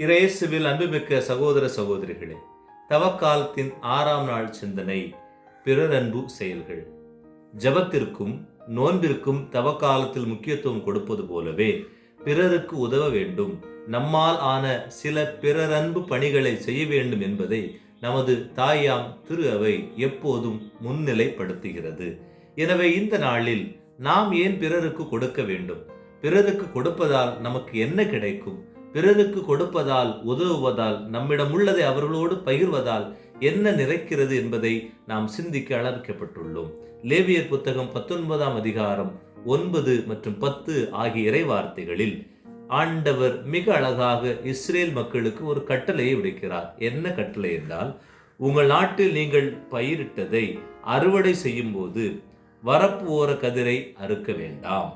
இரேசுவில் அன்புமிக்க சகோதர சகோதரிகளே தவக்காலத்தின் ஆறாம் நாள் சிந்தனை பிறரன்பு செயல்கள். ஜபத்திற்கும் நோன்பிற்கும் தவக்காலத்தில் முக்கியத்துவம் கொடுப்பது போலவே பிறருக்கு உதவ வேண்டும். நம்மால் ஆன சில பிறரன்பு பணிகளை செய்ய வேண்டும் என்பதை நமது தாயாம் திரு அவை எப்போதும் முன்னிலைப்படுத்துகிறது. எனவே இந்த நாளில் நாம் ஏன் பிறருக்கு கொடுக்க வேண்டும்? பிறருக்கு கொடுப்பதால் நமக்கு என்ன கிடைக்கும்? பிறருக்கு கொடுப்பதால் உதவுவதால் நம்மிடம் உள்ளதை அவர்களோடு பகிர்வதால் என்ன நிறைக்கிறது என்பதை நாம் சிந்திக்க அழைக்கப்பட்டுள்ளோம் லேவியர் புத்தகம் பத்தொன்பதாம் அதிகாரம் ஒன்பது மற்றும் பத்து ஆகிய இறைவார்த்தைகளில் ஆண்டவர் மிக அழகாக இஸ்ரேல் மக்களுக்கு ஒரு கட்டளையை விடுக்கிறார். என்ன கட்டளை என்றால் உங்கள் நாட்டில் நீங்கள் பயிரிட்டதை அறுவடை செய்யும் போது வரப்பு ஓர கதிரை அறுக்க வேண்டாம்.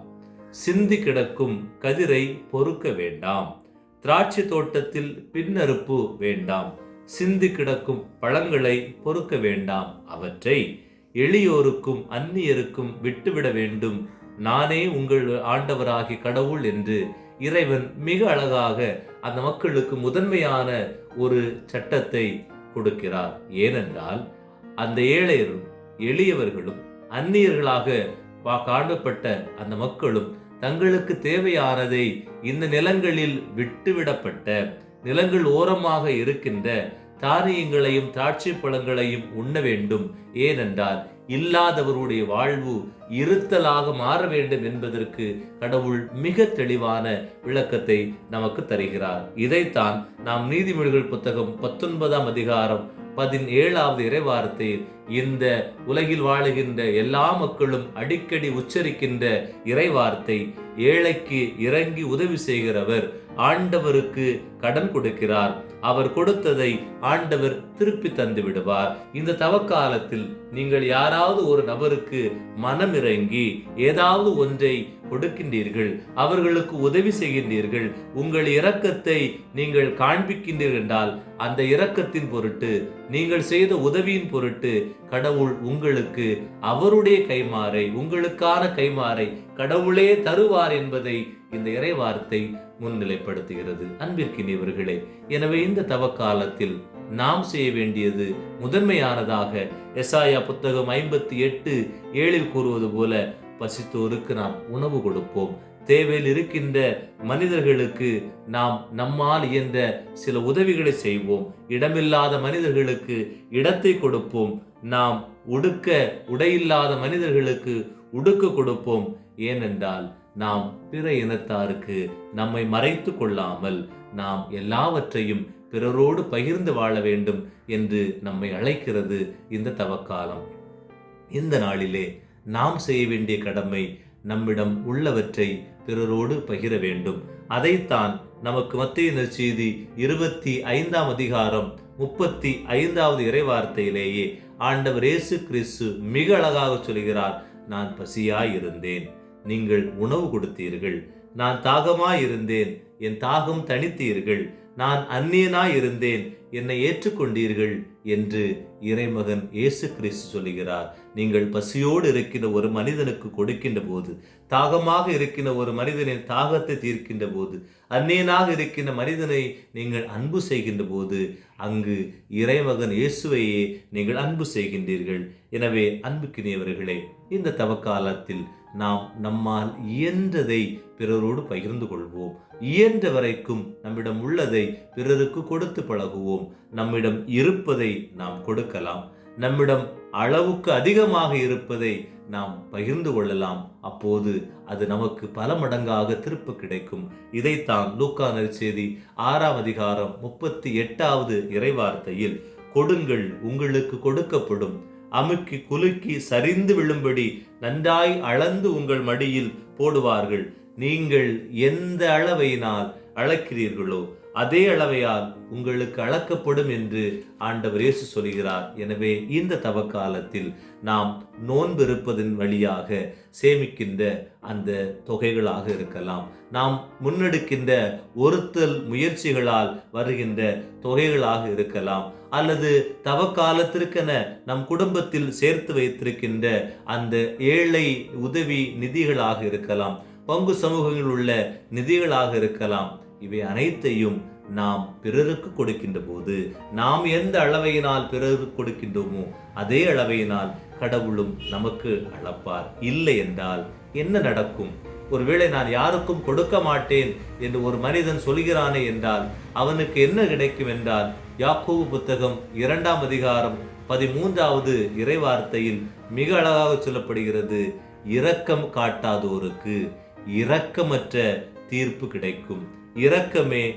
சிந்தி கிடக்கும் கதிரை பொறுக்க வேண்டாம். திராட்சை தோட்டத்தில் பின்னறுப்பு வேண்டாம். சிந்து கிடக்கும் பழங்களை பொறுக்க வேண்டாம். அவற்றை எளியோருக்கும் அந்நியருக்கும் விட்டுவிட வேண்டும். நானே உங்கள் ஆண்டவராகி கடவுள் என்று இறைவன் மிக அழகாக அந்த மக்களுக்கு முதன்மையான ஒரு சட்டத்தை கொடுக்கிறார். ஏனென்றால் அந்த ஏழையரும் எளியவர்களும் அந்நியர்களாக காணப்பட்ட அந்த மக்களும் தங்களுக்கு தேவையானதை இந்த நிலங்களில் விட்டுவிடப்பட்ட நிலங்கள் ஓரமாக இருக்கின்ற தானியங்களையும் திராட்சை பழங்களையும் உண்ண வேண்டும். ஏனென்றால் இல்லாதவருடைய வாழ்வு இருத்தலாக மாற வேண்டும் என்பதற்கு கடவுள் மிக தெளிவான விளக்கத்தை நமக்கு தருகிறார். இதைத்தான் நாம் நீதிமொழிகள் புத்தகம் பத்தொன்பதாம் அதிகாரம் பதினேழாவது இறைவார்த்தை இந்த உலகில் வாழுகின்ற எல்லா மக்களும் அடிக்கடி உச்சரிக்கின்ற இறைவார்த்தை ஏழைக்கு இறங்கி உதவி செய்கிறவர் ஆண்டவருக்கு கடன் கொடுக்கிறார். அவர் கொடுத்ததை ஆண்டவர் திருப்பி தந்து விடுவார் இந்த தவக்காலத்தில் நீங்கள் யாராவது ஒரு நபருக்கு மனம் இறங்கி ஏதாவது ஒன்றை கொடுக்கின்றீர்கள் அவர்களுக்கு உதவி செய்கின்றீர்கள் உங்கள் இரக்கத்தை நீங்கள் காண்பிக்கின்றீர்கள் என்றால் அந்த இரக்கத்தின் பொருட்டு நீங்கள் செய்த உதவியின் பொருட்டு கடவுள் உங்களுக்கு அவருடைய கைமாறை உங்களுக்கான கைமாறை கடவுளே தருவார் என்பதை இந்த இறைவார்த்தை முன்னிலைப்படுத்துகிறது. அன்பிற்கினியவர்களே எனவே இந்த தவக்காலத்தில் நாம் செய்ய வேண்டியது முதன்மையானதாக எசாயா புத்தகம் ஐம்பத்தி எட்டு ஏழில் கூறுவது போல பசித்தோருக்கு நாம் உணவு கொடுப்போம். தேவையில் இருக்கின்ற மனிதர்களுக்கு நாம் நம்மால் இயன்ற சில உதவிகளை செய்வோம். இடமில்லாத மனிதர்களுக்கு இடத்தை கொடுப்போம். நாம் உடுக்க உடையில்லாத மனிதர்களுக்கு உடுக்க கொடுப்போம். ஏனென்றால் நாம் பிற இனத்தாருக்கு நம்மை மறைத்து கொள்ளாமல் நாம் எல்லாவற்றையும் பிறரோடு பகிர்ந்து வாழ வேண்டும் என்று நம்மை அழைக்கிறது இந்த தவக்காலம். இந்த நாளிலே நாம் செய்ய வேண்டிய கடமை நம்மிடம் உள்ளவற்றை பிறரோடு பகிர வேண்டும். அதைத்தான் நமக்கு மத்திய நற்செய்தி இருபத்தி ஐந்தாம் அதிகாரம் முப்பத்தி ஐந்தாவது இறைவார்த்தையிலேயே ஆண்டவர் இயேசு கிறிஸ்து மிக அழகாக சொல்கிறார் நான் பசியாயிருந்தேன். நீங்கள் உணவு கொடுத்தீர்கள். நான் தாகமாயிருந்தேன். என் தாகம் தணித்தீர்கள். நான் அந்நியனாய் இருந்தேன் என்னை ஏற்றுக்கொண்டீர்கள் என்று இறைமகன் இயேசு கிறிஸ்து சொல்லுகிறார். நீங்கள் பசியோடு இருக்கின்ற ஒரு மனிதனுக்கு கொடுக்கின்ற போது தாகமாக இருக்கின்ற ஒரு மனிதனின் தாகத்தை தீர்க்கின்ற போது அந்நியனாக இருக்கின்ற மனிதனை நீங்கள் அன்பு செய்கின்ற போது அங்கு இறைமகன் இயேசுவையே நீங்கள் அன்பு செய்கின்றீர்கள். எனவே அன்புக்கினியவர்களே இந்த தவக்காலத்தில் நாம் நம்மால் இயன்றதை பிறரோடு பகிர்ந்து கொள்வோம். இயன்ற வரைக்கும் நம்மிடம் உள்ளதை பிறருக்கு கொடுத்து பழகுவோம். நம்மிடம் இருப்பதை நாம் கொடுக்கலாம். நம்மிடம் அளவுக்கு அதிகமாக இருப்பதை நாம் பகிர்ந்து கொள்ளலாம். அப்போது அது நமக்கு பல மடங்காக திருப்பு கிடைக்கும். இதைத்தான் லூக்கா நற்செய்தி ஆறாம் அதிகாரம் முப்பத்தி எட்டாவது இறைவார்த்தையில் கொடுங்கள் உங்களுக்கு கொடுக்கப்படும். அமுக்கி குலுக்கி சரிந்து விழும்படி நன்றாய் அளந்து உங்கள் மடியில் போடுவார்கள். நீங்கள் எந்த அளவையினால் அளக்கிறீர்களோ அதே அளவையால் உங்களுக்கு அளக்கப்படும் என்று ஆண்டவர் இயேசு சொல்கிறார். எனவே இந்த தவக்காலத்தில் நாம் நோன்பிருப்பதன் வழியாக சேமிக்கின்ற அந்த தொகைகளாக இருக்கலாம். நாம் முன்னெடுக்கின்ற ஒருத்தல் முயற்சிகளால் வருகின்ற தொகைகளாக இருக்கலாம். அல்லது தவக்காலத்திற்கென நம் குடும்பத்தில் சேர்த்து வைத்திருக்கின்ற அந்த ஏழை உதவி நிதிகளாக இருக்கலாம். பங்கு சமூகங்களில் உள்ள நிதிகளாக இருக்கலாம். இவை அனைத்தையும் நாம் பிறருக்கு கொடுக்கின்ற போது நாம் எந்த அளவையினால் பிறருக்கு கொடுக்கின்றோமோ அதே அளவையினால் கடவுளும் நமக்கு அளப்பார். இல்லை என்றால் என்ன நடக்கும்? ஒருவேளை நான் யாருக்கும் கொடுக்க மாட்டேன் என்று ஒரு மனிதன் சொல்கிறானே என்றால் அவனுக்கு என்ன கிடைக்கும் என்றால் யாக்கோவு புத்தகம் இரண்டாம் அதிகாரம் பதிமூன்றாவது இறைவார்த்தையில் மிக அழகாக சொல்லப்படுகிறது இரக்கம் காட்டாதோருக்கு. இரக்கமற்ற தீர்ப்பு கிடைக்கும். இரக்கமே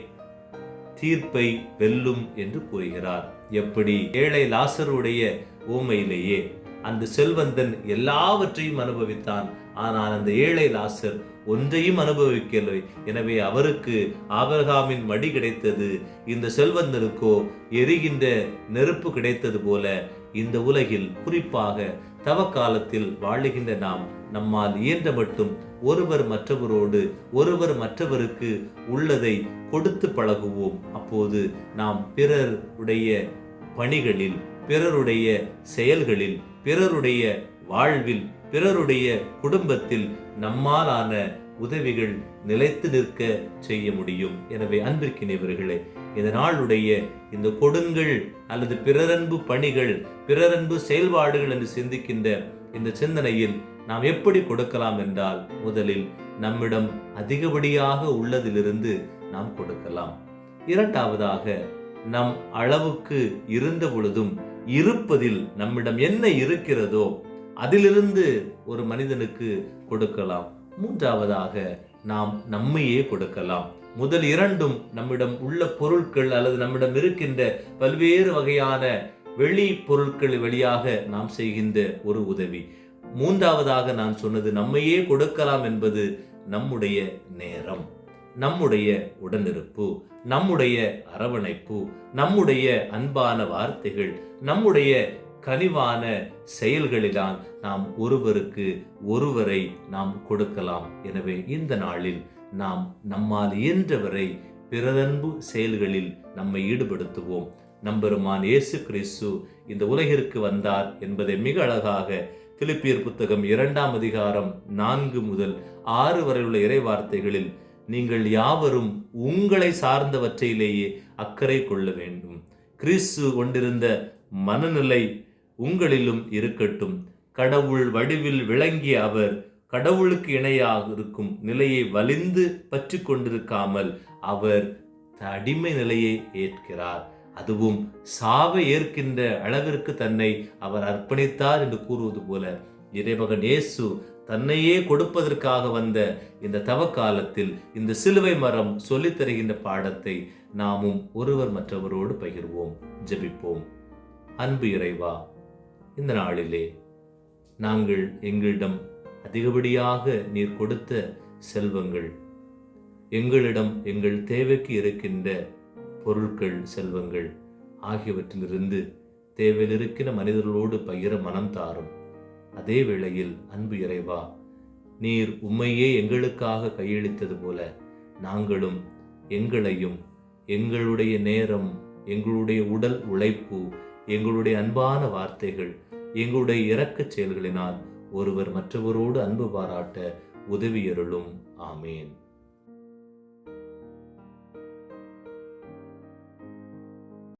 தீர்ப்பை வெல்லும் என்று கூறுகிறார். எப்படி? ஏழை லாசருடைய ஊமையிலேயே அந்த செல்வந்தன் எல்லாவற்றையும் அனுபவித்தான். ஆனால் அந்த ஏழை லாசர் ஒன்றையும் அனுபவிக்கவில்லை. எனவே அவருக்கு ஆபரகாமின் மடி கிடைத்தது. இந்த செல்வந்தனுக்கோ எரிகின்ற நெருப்பு கிடைத்தது போல இந்த உலகில் குறிப்பாக தவக்காலத்தில் வாழுகின்ற நாம் நம்மால் இயன்ற மட்டும் ஒருவர் மற்றவரோடு ஒருவர் மற்றவருக்கு உள்ளதை கொடுத்து பழகுவோம். அப்போது நாம் பிறருடைய பணிகளில் பிறருடைய செயல்களில் பிறருடைய வாழ்வில் பிறருடைய குடும்பத்தில் நம்மாலான உதவிகள் நிலைத்து நிற்க செய்ய முடியும். எனவே அன்பிற்கினைவர்களே இந்த நாளுடைய இந்த கொடுங்கள் அல்லது பிறரன்பு பணிகள் பிறரன்பு செயல்பாடுகள் என்று சிந்திக்கின்ற இந்த சிந்தனையில் நாம் எப்படி கொடுக்கலாம் என்றால் முதலில் நம்மிடம் அதிகப்படியாக உள்ளதிலிருந்து நாம் கொடுக்கலாம். இரண்டாவதாக நம் அளவுக்கு இருந்த பொழுதும் இருப்பதில் நம்மிடம் என்ன இருக்கிறதோ அதிலிருந்து ஒரு மனிதனுக்கு கொடுக்கலாம். மூன்றாவதாக நாம் நம்மையே கொடுக்கலாம். முதல் இரண்டும் நம்மிடம் உள்ள பொருட்கள் அல்லது நம்மிடம் இருக்கின்ற பல்வேறு வகையான வெளி பொருட்கள் வழியாக நாம் செய்கின்ற ஒரு உதவி. மூன்றாவதாக நான் சொன்னது நம்மையே கொடுக்கலாம் என்பது நம்முடைய நேரம் நம்முடைய உடனிருப்பு நம்முடைய அரவணைப்பு நம்முடைய அன்பான வார்த்தைகள் நம்முடைய கனிவான செயல்களில்தான் நாம் ஒருவருக்கு ஒருவரை நாம் கொடுக்கலாம். எனவே இந்த நாளில் நாம் நம்மால் இயன்றவரை பிறதன்பு செயல்களில் நம்மை ஈடுபடுத்துவோம். நம்பெருமான் இயேசு கிறிஸ்து இந்த உலகிற்கு வந்தார் என்பதை மிக அழகாக பிலிப்பியர் புத்தகம் இரண்டாம் அதிகாரம் நான்கு முதல் ஆறு வரை உள்ள நீங்கள் யாவரும் உங்களை சார்ந்தவற்றையிலேயே அக்கறை கொள்ள வேண்டும். கிறிஸ்து கொண்டிருந்த மனநிலை உங்களிலும் இருக்கட்டும். கடவுள் வடிவில் விளங்கிய அவர் கடவுளுக்கு இணையாக இருக்கும் நிலையை வலிந்து பற்றி கொண்டிருக்காமல் அவர் அடிமை நிலையை ஏற்கிறார். அதுவும் சாவை ஏற்கின்ற அளவிற்கு தன்னை அவர் அர்ப்பணித்தார் என்று கூறுவது போல. இறைமகன் இயேசு தன்னையே கொடுப்பதற்காக வந்த இந்த தவக்காலத்தில் இந்த சிலுவை மரம் சொல்லித் தருகின்ற பாடத்தை நாமும் ஒருவர் மற்றவரோடு பகிர்வோம். ஜெபிப்போம். அன்பு இறைவா இந்த நாளிலே நாங்கள் எங்களிடம் அதிகப்படியாக நீர் கொடுத்த செல்வங்கள் எங்களிடம் எங்கள் தேவைக்கு இருக்கின்ற பொருட்கள் செல்வங்கள் ஆகியவற்றிலிருந்து தேவையில் இருக்கிற மனிதர்களோடு பகிர மனம் தாரும். அதே வேளையில் அன்பு இறைவா நீர் உம்மையே எங்களுக்காக கையளித்தது போல நாங்களும் எங்களையும் எங்களுடைய நேரம் எங்களுடைய உடல் உழைப்பு எங்களுடைய அன்பான வார்த்தைகள் எங்களுடைய இரக்கச் செயல்களினால் ஒருவர் மற்றவரோடு அன்பு பாராட்ட உதவியருளும். ஆமேன்.